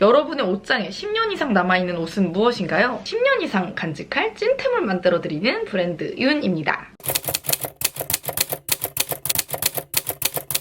여러분의 옷장에 10년 이상 남아있는 옷은 무엇인가요? 10년 이상 간직할 찐템을 만들어드리는 브랜드 윤입니다.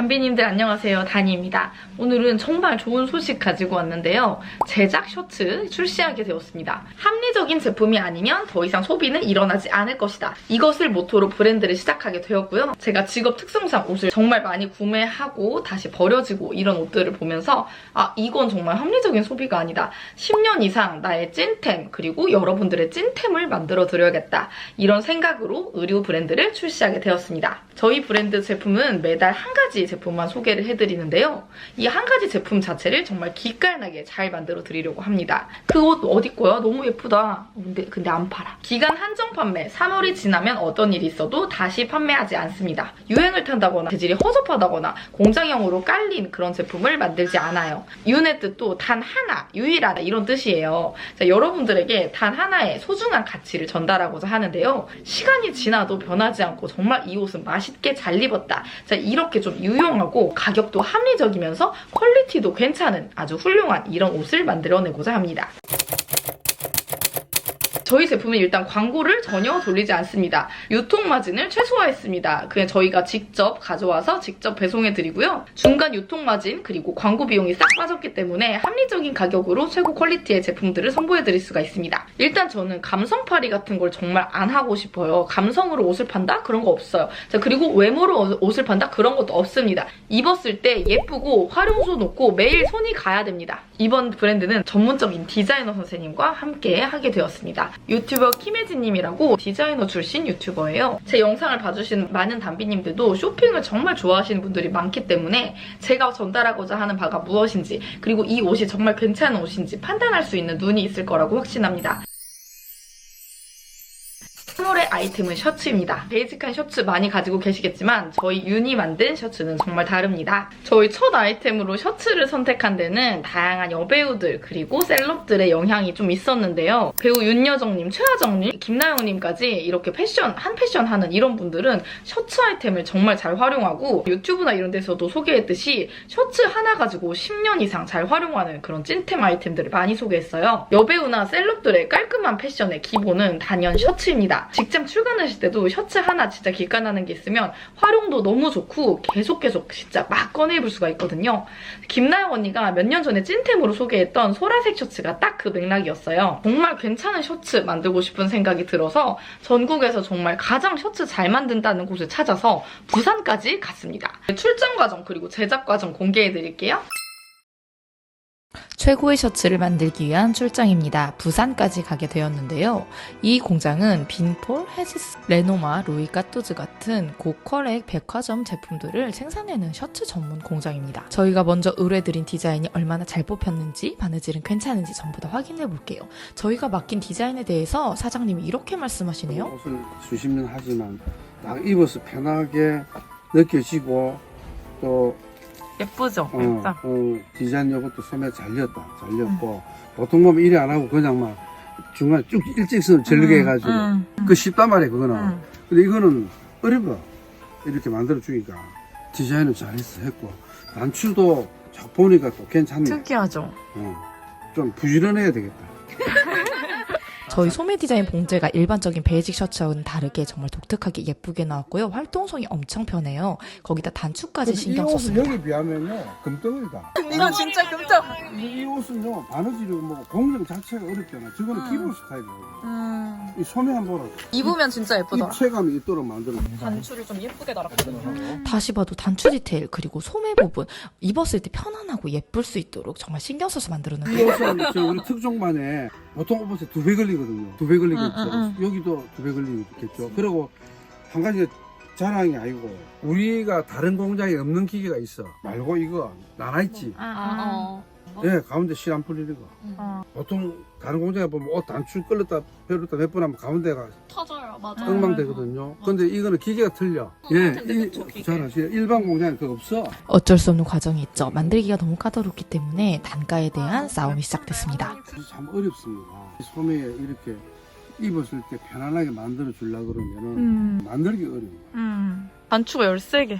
담비님들 안녕하세요. 다니입니다. 오늘은 정말 좋은 소식 가지고 왔는데요. 제작 셔츠 출시하게 되었습니다. 합리적인 제품이 아니면 더 이상 소비는 일어나지 않을 것이다. 이것을 모토로 브랜드를 시작하게 되었고요. 제가 직업 특성상 옷을 정말 많이 구매하고 다시 버려지고 이런 옷들을 보면서 아 이건 정말 합리적인 소비가 아니다. 10년 이상 나의 찐템 그리고 여러분들의 찐템을 만들어 드려야겠다. 이런 생각으로 의류 브랜드를 출시하게 되었습니다. 저희 브랜드 제품은 매달 한 가지 제품만 소개를 해드리는데요. 이 한 가지 제품 자체를 정말 기깔나게 잘 만들어 드리려고 합니다. 그 옷 어디 거야? 너무 예쁘다. 근데, 근데 안 팔아. 기간 한정 판매, 3월이 지나면 어떤 일이 있어도 다시 판매하지 않습니다. 유행을 탄다거나 재질이 허접하다거나 공장형으로 깔린 그런 제품을 만들지 않아요. 윤의 뜻도 단 하나, 유일하다 이런 뜻이에요. 자, 여러분들에게 단 하나의 소중한 가치를 전달하고자 하는데요. 시간이 지나도 변하지 않고 정말 이 옷은 맛있게 잘 입었다. 자, 이렇게 좀 유 용하고 가격도 합리적이면서 퀄리티도 괜찮은 아주 훌륭한 이런 옷을 만들어내고자 합니다. 저희 제품은 일단 광고를 전혀 돌리지 않습니다. 유통 마진을 최소화했습니다. 그냥 저희가 직접 가져와서 직접 배송해 드리고요. 중간 유통 마진 그리고 광고 비용이 싹 빠졌기 때문에 합리적인 가격으로 최고 퀄리티의 제품들을 선보여 드릴 수가 있습니다. 일단 저는 감성팔이 같은 걸 정말 안 하고 싶어요. 감성으로 옷을 판다? 그런 거 없어요. 자, 그리고 외모로 옷을 판다? 그런 것도 없습니다. 입었을 때 예쁘고 활용도 높고 매일 손이 가야 됩니다. 이번 브랜드는 전문적인 디자이너 선생님과 함께 하게 되었습니다. 유튜버 김혜진님이라고 디자이너 출신 유튜버예요. 제 영상을 봐주신 많은 담비님들도 쇼핑을 정말 좋아하시는 분들이 많기 때문에 제가 전달하고자 하는 바가 무엇인지 그리고 이 옷이 정말 괜찮은 옷인지 판단할 수 있는 눈이 있을 거라고 확신합니다. 3월의 아이템은 셔츠입니다. 베이직한 셔츠 많이 가지고 계시겠지만 저희 윤이 만든 셔츠는 정말 다릅니다. 저희 첫 아이템으로 셔츠를 선택한 데는 다양한 여배우들 그리고 셀럽들의 영향이 좀 있었는데요. 배우 윤여정님, 최하정님, 김나영님까지 이렇게 패션, 한 패션 하는 이런 분들은 셔츠 아이템을 정말 잘 활용하고 유튜브나 이런 데서도 소개했듯이 셔츠 하나 가지고 10년 이상 잘 활용하는 그런 찐템 아이템들을 많이 소개했어요. 여배우나 셀럽들의 깔끔한 패션의 기본은 단연 셔츠입니다. 직장 출근하실 때도 셔츠 하나 진짜 기깔나는 게 있으면 활용도 너무 좋고 계속 계속 진짜 막 꺼내 입을 수가 있거든요. 김나영 언니가 몇 년 전에 찐템으로 소개했던 소라색 셔츠가 딱 그 맥락이었어요. 정말 괜찮은 셔츠 만들고 싶은 생각이 들어서 전국에서 정말 가장 셔츠 잘 만든다는 곳을 찾아서 부산까지 갔습니다. 출장 과정 그리고 제작 과정 공개해드릴게요. 최고의 셔츠를 만들기 위한 출장입니다. 부산까지 가게 되었는데요. 이 공장은 빈폴, 헤지스, 레노마, 루이 까뚜즈 같은 고퀄의 백화점 제품들을 생산해내는 셔츠 전문 공장입니다. 저희가 먼저 의뢰드린 디자인이 얼마나 잘 뽑혔는지, 바느질은 괜찮은지 전부 다 확인해 볼게요. 저희가 맡긴 디자인에 대해서 사장님이 이렇게 말씀하시네요. 옷을 수십 년 하지만 딱 입어서 편하게 느껴지고 또 예쁘죠? 어, 어, 디자인 요것도 소매 잘렸다 잘렸고. 보통 보면 일이 안 하고 그냥 막 중간에 쭉 일직선을 절르게 해가지고. 그 쉽단 말이야 그거는. 근데 이거는 어려워. 이렇게 만들어 주니까. 디자인을 잘했어 했고. 단추도 쫙 보니까 또 괜찮네. 특이하죠? 어, 좀 부지런해야 되겠다 저희 소매 디자인 봉제가 일반적인 베이직 셔츠와는 다르게 정말 독특하게 예쁘게 나왔고요. 활동성이 엄청 편해요. 거기다 단추까지 신경 이 옷은 썼습니다. 여기 비하면요 금덩이다 이거 진짜 끔찍 이, 이 옷은요 바느질이고 뭐 공정 자체가 어렵잖아 저거는 음. 기본 스타일이거든 이 소매 한번 보라 입으면 진짜 예쁘더라. 입체감이 있도록 만들어 단추를 좀 예쁘게 달았거든요. 다시 봐도 단추 디테일 그리고 소매 부분 입었을 때 편안하고 예쁠 수 있도록 정말 신경 써서 이 만들었는데 옷은 저 우리 특종만에 보통 옷에 두 배 걸리거든요. 두 배 걸리겠죠. 응, 여기도 두 배 걸리겠죠. 그리고 한 가지 자랑이 아니고 우리가 다른 공장에 없는 기계가 있어. 말고 이거 나눠있지? 아, 예 가운데 실안 풀리는 거. 어. 보통 다른 공장에 보면 옷 단추 끌렸다 펴렸다 몇 번 하면 가운데가 터져요, 맞아. 엉망되거든요. 근데 이거는 기계가 틀려. 예, 이, 잘 아시죠? 일반 공장에 그거 없어. 어쩔 수 없는 과정이 있죠. 만들기가 너무 까다롭기 때문에 단가에 대한 싸움이 시작됐습니다. 그래서 참 어렵습니다. 이 소매에 이렇게 입었을 때 편안하게 만들어 주려고 그러면은 음, 만들기 어려워요. 음. 단추가 13개.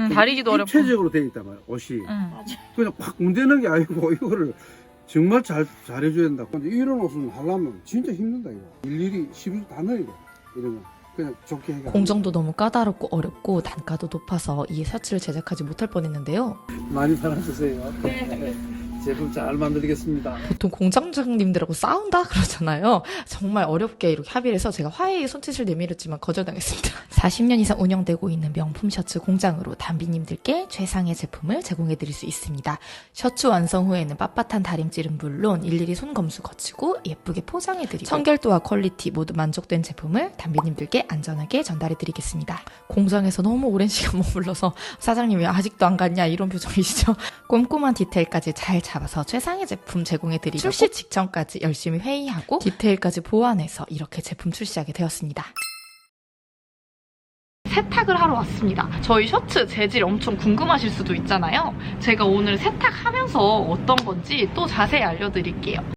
음, 다리기도 어렵고. 입체적으로 돼 있단 말이야, 옷이. 음. 그냥 팍 문대는 게 아니고 이거를 정말 잘 잘해줘야 된다. 근데 이런 옷은 하려면 진짜 힘든다 이거. 일일이 시비 다 넣어야 돼. 이러면 그냥 좋게 해가. 공정도 너무 까다롭고 어렵고 단가도 높아서 이 셔츠를 제작하지 못할 뻔했는데요. 많이 사랑해주세요. 네. 제품 잘 만들겠습니다. 보통 공장장님들하고 싸운다 그러잖아요. 정말 어렵게 이렇게 합의를 해서 제가 화해의 손짓을 내밀었지만 거절당했습니다. 40년 이상 운영되고 있는 명품 셔츠 공장으로 담비님들께 최상의 제품을 제공해드릴 수 있습니다. 셔츠 완성 후에는 빳빳한 다림질은 물론 일일이 손검수 거치고 예쁘게 포장해드리고 청결도와 퀄리티 모두 만족된 제품을 담비님들께 안전하게 전달해드리겠습니다. 공장에서 너무 오랜 시간 머물러서 사장님이 아직도 안 갔냐 이런 표정이시죠? 꼼꼼한 디테일까지 잘 잡아서 최상의 제품 제공해 드리고 출시 직전까지 열심히 회의하고 디테일까지 보완해서 이렇게 제품 출시하게 되었습니다. 세탁을 하러 왔습니다. 저희 셔츠 재질 엄청 궁금하실 수도 있잖아요. 제가 오늘 세탁하면서 어떤 건지 또 자세히 알려드릴게요.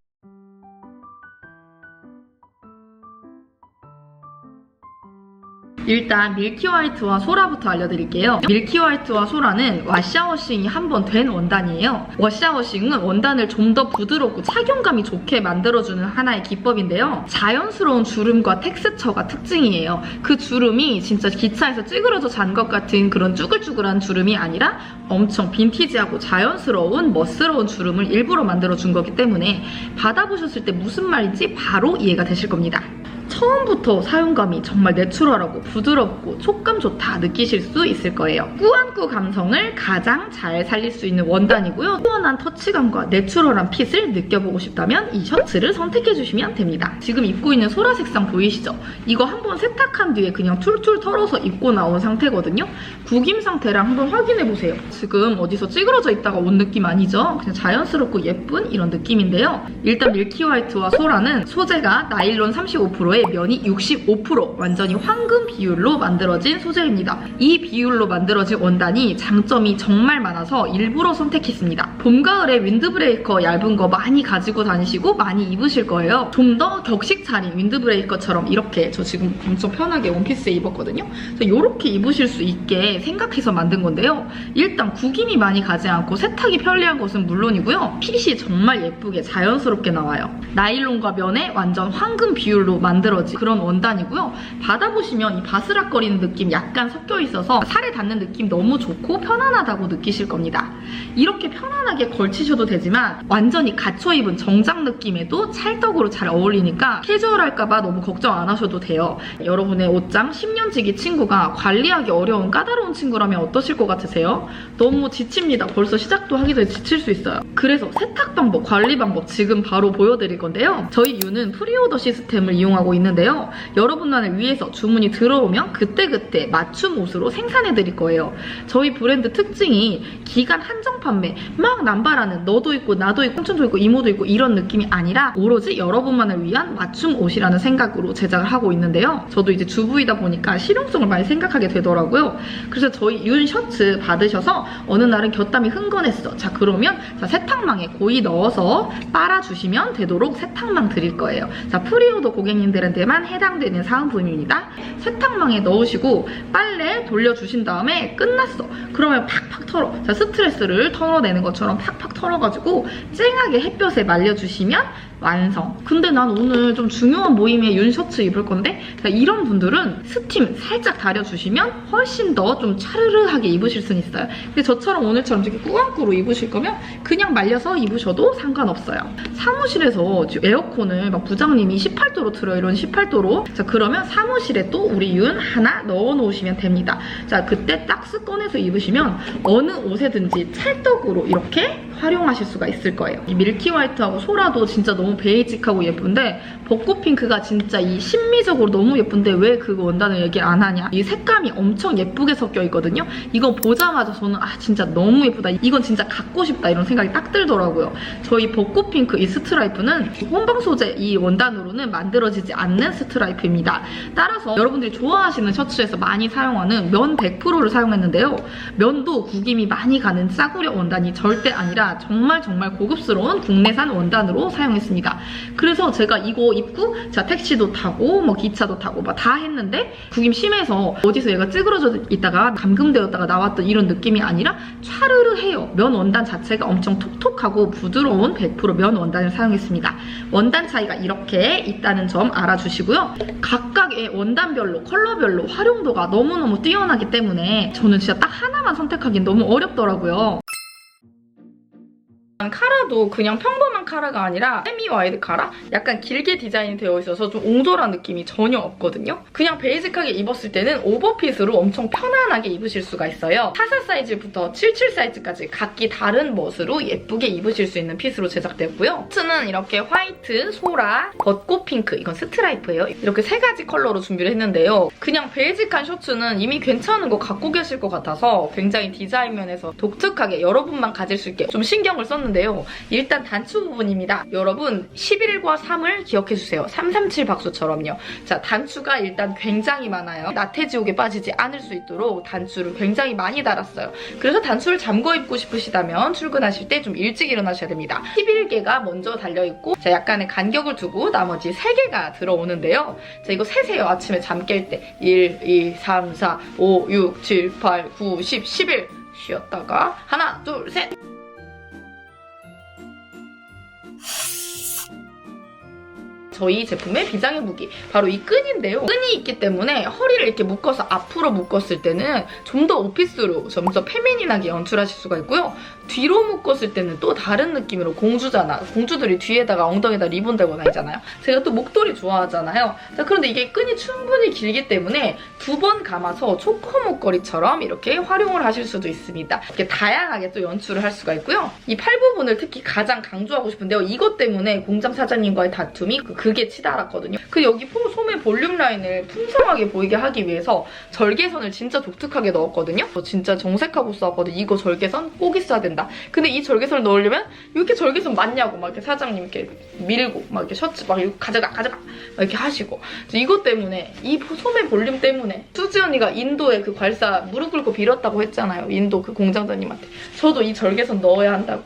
일단 밀키 화이트와 소라부터 알려드릴게요. 밀키 화이트와 소라는 와샤워싱이 한 번 된 원단이에요. 와샤워싱은 원단을 좀 더 부드럽고 착용감이 좋게 만들어주는 하나의 기법인데요. 자연스러운 주름과 텍스처가 특징이에요. 그 주름이 진짜 기차에서 찌그러져 잔 것 같은 그런 쭈글쭈글한 주름이 아니라 엄청 빈티지하고 자연스러운 멋스러운 주름을 일부러 만들어준 거기 때문에 받아보셨을 때 무슨 말인지 바로 이해가 되실 겁니다. 처음부터 사용감이 정말 내추럴하고 부드럽고 촉감 좋다 느끼실 수 있을 거예요. 꾸안꾸 감성을 가장 잘 살릴 수 있는 원단이고요. 시원한 터치감과 내추럴한 핏을 느껴보고 싶다면 이 셔츠를 선택해주시면 됩니다. 지금 입고 있는 소라 색상 보이시죠? 이거 한번 세탁한 뒤에 그냥 툴툴 털어서 입고 나온 상태거든요. 구김 상태랑 한번 확인해보세요. 지금 어디서 찌그러져 있다가 온 느낌 아니죠? 그냥 자연스럽고 예쁜 이런 느낌인데요. 일단 밀키 화이트와 소라는 소재가 나일론 35%에 면이 65% 완전히 황금 비율로 만들어진 소재입니다. 이 비율로 만들어진 원단이 장점이 정말 많아서 일부러 선택했습니다. 봄, 가을에 윈드브레이커 얇은 거 많이 가지고 다니시고 많이 입으실 거예요. 좀 더 격식 차린 윈드브레이커처럼 이렇게 저 지금 엄청 편하게 원피스 입었거든요. 그래서 이렇게 입으실 수 있게 생각해서 만든 건데요. 일단 구김이 많이 가지 않고 세탁이 편리한 것은 물론이고요. 핏이 정말 예쁘게 자연스럽게 나와요. 나일론과 면에 완전 황금 비율로 만 들어진 그런 원단이고요. 받아보시면 이 바스락거리는 느낌 약간 섞여 있어서 살에 닿는 느낌 너무 좋고 편안하다고 느끼실 겁니다. 이렇게 편안하게 걸치셔도 되지만 완전히 갇혀 입은 정장 느낌에도 찰떡으로 잘 어울리니까 캐주얼할까봐 너무 걱정 안 하셔도 돼요. 여러분의 옷장 10년지기 친구가 관리하기 어려운 까다로운 친구라면 어떠실 것 같으세요? 너무 지칩니다. 벌써 시작도 하기 전에 지칠 수 있어요. 그래서 세탁 방법, 관리 방법 지금 바로 보여드릴 건데요. 저희 유는 프리오더 시스템을 이용하고 있는데요. 여러분만을 위해서 주문이 들어오면 그때그때 맞춤 옷으로 생산해 드릴 거예요. 저희 브랜드 특징이 기간 한정 판매, 막 남발하는 너도 있고 나도 있고 삼촌도 있고 이모도 있고 이런 느낌이 아니라 오로지 여러분만을 위한 맞춤 옷이라는 생각으로 제작을 하고 있는데요. 저도 이제 주부이다 보니까 실용성을 많이 생각하게 되더라고요. 그래서 저희 윤 셔츠 받으셔서 어느 날은 곁담이 흥건했어. 자 그러면 자 세탁망에 고이 넣어서 빨아주시면 되도록 세탁망 드릴 거예요. 자 프리오더 고객님 들한테만 해당되는 사은품입니다. 세탁망에 넣으시고 빨래 돌려주신 다음에 끝났어. 그러면 팍팍 털어. 자 스트레스를 털어내는 것처럼 팍팍 털어가지고 쨍하게 햇볕에 말려주시면 완성. 근데 난 오늘 좀 중요한 모임에 윤 셔츠 입을 건데 자, 이런 분들은 스팀 살짝 다려주시면 훨씬 더 좀 차르르하게 입으실 수는 있어요. 근데 저처럼 오늘처럼 이렇게 꾸안꾸로 입으실 거면 그냥 말려서 입으셔도 상관없어요. 사무실에서 에어컨을 막 부장님이 18도로 틀어 이런 18도로 자 그러면 사무실에 또 우리 윤 하나 넣어 놓으시면 됩니다. 자 그때 딱스 꺼내서 입으시면 어느 옷에든지 찰떡으로 이렇게 활용하실 수가 있을 거예요. 이 밀키 화이트하고 소라도 진짜 너무 베이직하고 예쁜데 벚꽃 핑크가 진짜 이 심미적으로 너무 예쁜데 왜 그 원단을 얘기 안 하냐? 이 색감이 엄청 예쁘게 섞여 있거든요. 이거 보자마자 저는 아 진짜 너무 예쁘다. 이건 진짜 갖고 싶다 이런 생각이 딱 들더라고요. 저희 벚꽃 핑크 이 스트라이프는 혼방 소재 이 원단으로는 만들어지지 않는 스트라이프입니다. 따라서 여러분들이 좋아하시는 셔츠에서 많이 사용하는 면 100%를 사용했는데요. 면도 구김이 많이 가는 싸구려 원단이 절대 아니라 정말 정말 고급스러운 국내산 원단으로 사용했습니다. 그래서 제가 이거 입고 자 택시도 타고 뭐 기차도 타고 막 다 했는데 구김 심해서 어디서 얘가 찌그러져 있다가 감금되었다가 나왔던 이런 느낌이 아니라 촤르르 해요. 면 원단 자체가 엄청 톡톡하고 부드러운 100%면 원단을 사용했습니다. 원단 차이가 이렇게 있다는 점 알아주시고요. 각각의 원단별로 컬러별로 활용도가 너무너무 뛰어나기 때문에 저는 진짜 딱 하나만 선택하기는 너무 어렵더라고요. 카라도 그냥 평범한 카라가 아니라 세미 와이드 카라? 약간 길게 디자인이 되어 있어서 좀 옹졸한 느낌이 전혀 없거든요. 그냥 베이직하게 입었을 때는 오버핏으로 엄청 편안하게 입으실 수가 있어요. 44 사이즈부터 77 사이즈까지 각기 다른 멋으로 예쁘게 입으실 수 있는 핏으로 제작되었고요. 셔츠는 이렇게 화이트, 소라, 벚꽃 핑크, 이건 스트라이프예요. 이렇게 세 가지 컬러로 준비를 했는데요. 그냥 베이직한 셔츠는 이미 괜찮은 거 갖고 계실 것 같아서 굉장히 디자인 면에서 독특하게 여러분만 가질 수 있게 좀 신경을 썼는데요. 일단 단추 부분 입니다. 여러분 11과 3을 기억해주세요. 337 박수처럼요. 자 단추가 일단 굉장히 많아요. 나태지옥에 빠지지 않을 수 있도록 단추를 굉장히 많이 달았어요. 그래서 단추를 잠궈 입고 싶으시다면 출근하실 때 좀 일찍 일어나셔야 됩니다. 11개가 먼저 달려있고 자 약간의 간격을 두고 나머지 3개가 들어오는데요. 자 이거 세세요. 아침에 잠 깰 때 1, 2, 3, 4, 5, 6, 7, 8, 9, 10, 11 쉬었다가 하나, 둘, 셋 저희 제품의 비장의 무기 바로 이 끈인데요. 끈이 있기 때문에 허리를 이렇게 묶어서 앞으로 묶었을 때는 좀 더 오피스로 좀 더 페미닌하게 연출하실 수가 있고요. 뒤로 묶었을 때는 또 다른 느낌으로 공주잖아. 공주들이 뒤에다가 엉덩이에다 리본 달고 다니잖아요. 제가 또 목도리 좋아하잖아요. 자, 그런데 이게 끈이 충분히 길기 때문에 두 번 감아서 초코 목걸이처럼 이렇게 활용을 하실 수도 있습니다. 이렇게 다양하게 또 연출을 할 수가 있고요. 이 팔 부분을 특히 가장 강조하고 싶은데요. 이것 때문에 공장 사장님과의 다툼이 그- 그게 치달았거든요. 그 여기 포- 소매 볼륨 라인을 풍성하게 보이게 하기 위해서 절개선을 진짜 독특하게 넣었거든요. 저 진짜 정색하고 써거든요. 이거 절개선 꼭 있어야 된다. 근데 이 절개선을 넣으려면 이렇게 절개선 맞냐고 막 이렇게 사장님 이렇게 밀고 막 이렇게 셔츠 막 이렇게 가져가 가져가 막 이렇게 하시고 이것 때문에 이 소매 볼륨 때문에 수지 언니가 인도에 그 괄사 무릎 꿇고 빌었다고 했잖아요. 인도 그 공장장님한테 저도 이 절개선 넣어야 한다고.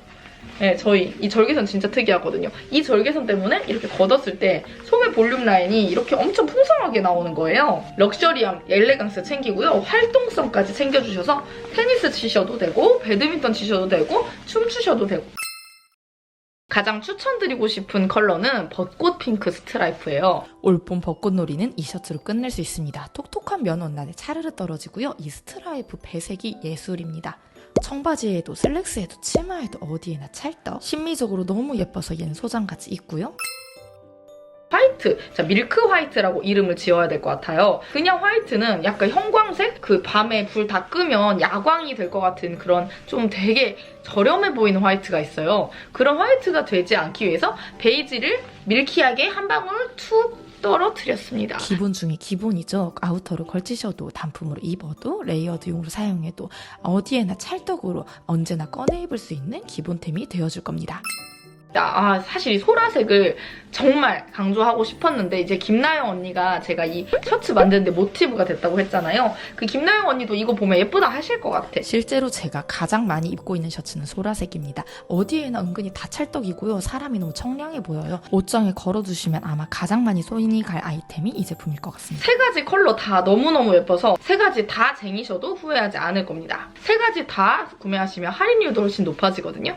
네, 저희 이 절개선 진짜 특이하거든요. 이 절개선 때문에 이렇게 걷었을 때 소매 볼륨 라인이 이렇게 엄청 풍성하게 나오는 거예요. 럭셔리함, 엘레강스 챙기고요. 활동성까지 챙겨주셔서 테니스 치셔도 되고 배드민턴 치셔도 되고 춤추셔도 되고 가장 추천드리고 싶은 컬러는 벚꽃 핑크 스트라이프예요. 올봄 벚꽃놀이는 이 셔츠로 끝낼 수 있습니다. 톡톡한 면 원단에 차르르 떨어지고요. 이 스트라이프 배색이 예술입니다. 청바지에도 슬랙스에도 치마에도 어디에나 찰떡. 심미적으로 너무 예뻐서 얜 소장같이 입고요. 화이트, 자 밀크 화이트라고 이름을 지어야 될 것 같아요. 그냥 화이트는 약간 형광색, 그 밤에 불 다 끄면 야광이 될 것 같은 그런 좀 되게 저렴해 보이는 화이트가 있어요. 그런 화이트가 되지 않기 위해서 베이지를 밀키하게 한 방울 툭 떨어뜨렸습니다. 기본 중에 기본이죠. 아우터를 걸치셔도 단품으로 입어도 레이어드용으로 사용해도 어디에나 찰떡으로 언제나 꺼내 입을 수 있는 기본템이 되어줄 겁니다. 아, 사실 이 소라색을 정말 강조하고 싶었는데 이제 김나영 언니가 제가 이 셔츠 만드는데 모티브가 됐다고 했잖아요. 그 김나영 언니도 이거 보면 예쁘다 하실 것 같아. 실제로 제가 가장 많이 입고 있는 셔츠는 소라색입니다. 어디에나 은근히 다 찰떡이고요. 사람이 너무 청량해 보여요. 옷장에 걸어두시면 아마 가장 많이 손이 갈 아이템이 이 제품일 것 같습니다. 세 가지 컬러 다 너무너무 예뻐서 세 가지 다 쟁이셔도 후회하지 않을 겁니다. 세 가지 다 구매하시면 할인율도 훨씬 높아지거든요.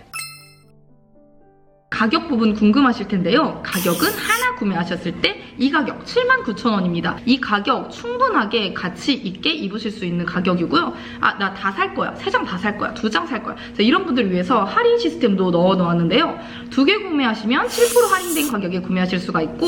가격 부분 궁금하실 텐데요. 가격은 하나 구매하셨을 때 이 가격 79,000원입니다. 이 가격 충분하게 가치 있게 입으실 수 있는 가격이고요. 아, 나 다 살 거야. 세 장 다 살 거야. 두 장 살 거야. 자, 이런 분들을 위해서 할인 시스템도 넣어 놓았는데요. 두 개 구매하시면 7% 할인된 가격에 구매하실 수가 있고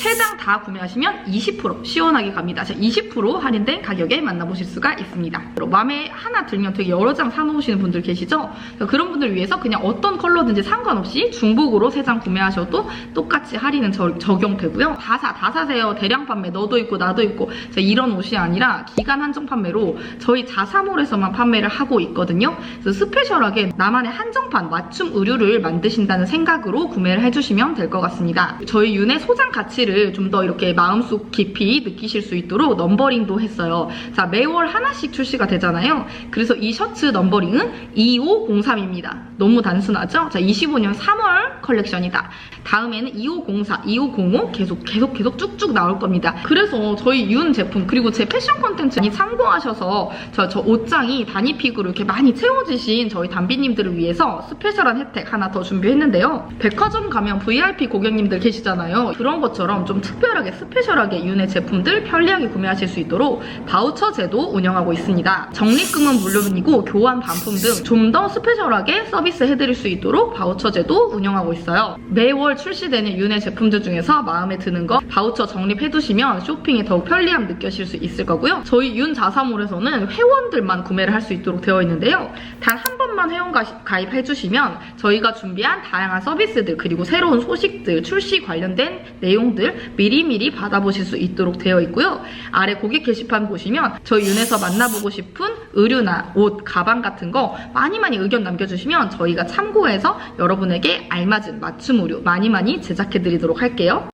세 장 다 구매하시면 20% 시원하게 갑니다. 자, 20% 할인된 가격에 만나보실 수가 있습니다. 마음에 하나 들면 되게 여러 장 사놓으시는 분들 계시죠? 자, 그런 분들을 위해서 그냥 어떤 컬러든지 상관없이 중복으로 세 장 구매하셔도 똑같이 할인은 저- 적용되고요. 다 사, 다 사세요. 대량 판매 너도 있고 나도 있고 자, 이런 옷이 아니라 기간 한정 판매로 저희 자사몰에서만 판매를 하고 있거든요. 그래서 스페셜하게 나만의 한정판 맞춤 의류를 만드신다는 생각으로 구매를 해주시면 될 것 같습니다. 저희 윤의 소장 가치를 의미를 좀 더 이렇게 마음속 깊이 느끼실 수 있도록 넘버링도 했어요. 자, 매월 하나씩 출시가 되잖아요. 그래서 이 셔츠 넘버링은 2503입니다. 너무 단순하죠? 자, 25년 3월 컬렉션이다. 다음에는 2504, 2505 계속 계속 계속 쭉쭉 나올 겁니다. 그래서 저희 윤 제품 그리고 제 패션 콘텐츠 많이 참고하셔서 저, 저 옷장이 단위픽으로 이렇게 많이 채워지신 저희 단비님들을 위해서 스페셜한 혜택 하나 더 준비했는데요. 백화점 가면 VIP 고객님들 계시잖아요. 그런 것처럼 좀 특별하게 스페셜하게 윤의 제품들 편리하게 구매하실 수 있도록 바우처 제도 운영하고 있습니다. 적립금은 물론이고 교환 반품 등 좀 더 스페셜하게 서비스 해드릴 수 있도록 바우처 제도 운영하고 있어요. 매월 출시되는 윤의 제품들 중에서 마음에 드는 거 바우처 적립해두시면 쇼핑에 더욱 편리함 느껴질 수 있을 거고요. 저희 윤 자사몰에서는 회원들만 구매를 할 수 있도록 되어 있는데요. 단한번 만 회원 가- 가입해주시면 저희가 준비한 다양한 서비스들 그리고 새로운 소식들 출시 관련된 내용들 미리미리 받아보실 수 있도록 되어 있고요. 아래 고객 게시판 보시면 저희 윤에서 만나보고 싶은 의류나 옷, 가방 같은 거 많이 많이 의견 남겨주시면 저희가 참고해서 여러분에게 알맞은 맞춤 의류 많이 많이 제작해드리도록 할게요.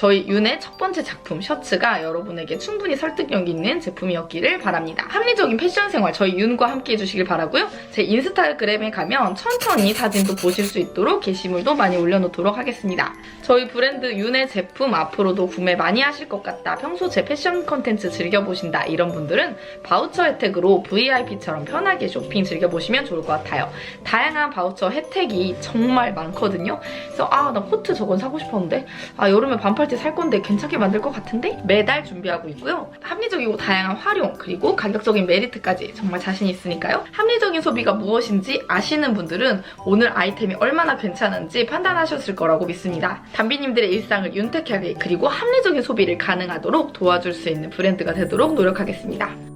저희 윤의 첫 번째 작품 셔츠가 여러분에게 충분히 설득력 있는 제품이었기를 바랍니다. 합리적인 패션 생활 저희 윤과 함께 해주시길 바라고요. 제 인스타그램에 가면 천천히 사진도 보실 수 있도록 게시물도 많이 올려놓도록 하겠습니다. 저희 브랜드 윤의 제품 앞으로도 구매 많이 하실 것 같다. 평소 제 패션 컨텐츠 즐겨보신다. 이런 분들은 바우처 혜택으로 VIP처럼 편하게 쇼핑 즐겨보시면 좋을 것 같아요. 다양한 바우처 혜택이 정말 많거든요. 그래서 아 나 코트 저건 사고 싶었는데 아 여름에 반팔 티살 건데 괜찮게 만들 것 같은데 매달 준비하고 있고요. 합리적이고 다양한 활용 그리고 가격적인 메리트까지 정말 자신 있으니까요. 합리적인 소비가 무엇인지 아시는 분들은 오늘 아이템이 얼마나 괜찮은지 판단하셨을 거라고 믿습니다. 단비님들의 일상을 윤택하게 그리고 합리적인 소비를 가능하도록 도와줄 수 있는 브랜드가 되도록 노력하겠습니다.